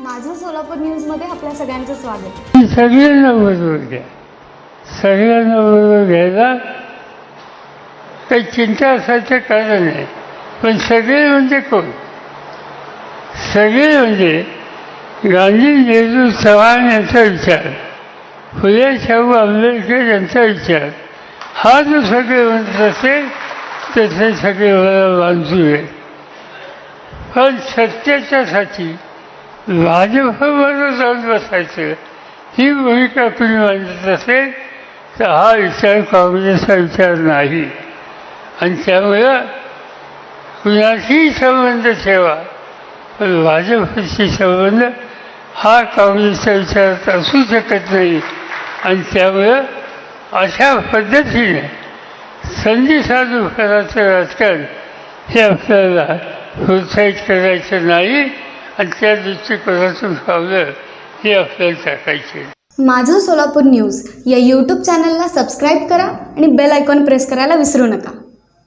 माझं सोलापूर न्यूजमध्ये आपल्या सगळ्यांचं स्वागत. सगळ्यांना बरोबर घ्या. सगळ्यांना बरोबर घ्यायला काही चिंता असायचं कारण नाही. पण सगळे म्हणजे कोण? सगळे म्हणजे गांधी नेहरू चव्हाण यांचा विचार. फुले शाहू आंबेडकर यांचा विचार. हा जो सगळे म्हणत असेल तसे सगळे मला बांधू आहे पण सत्याच्यासाठी लाजभावानं जाऊन बसायचं. ही भूमिका तुम्ही मांडत असेल तर हा विचार काँग्रेसचा विचार नाही. आणि त्यामुळं कुणाशीही संबंध ठेवा पण भाजपशी संबंध हा काँग्रेसच्या विचारात असू शकत नाही. आणि त्यामुळं अशा पद्धतीने संधी साधू करायचं राजकारण हे आपल्याला प्रोत्साहित करायचं नाही. आणि त्या दृष्टिकोनातून पावलं हे आपल्याला टाकायचे माझं सोलापूर न्यूज या यूट्यूब चॅनलला सबस्क्राईब करा आणि बेल आयकॉन प्रेस करायला विसरू नका.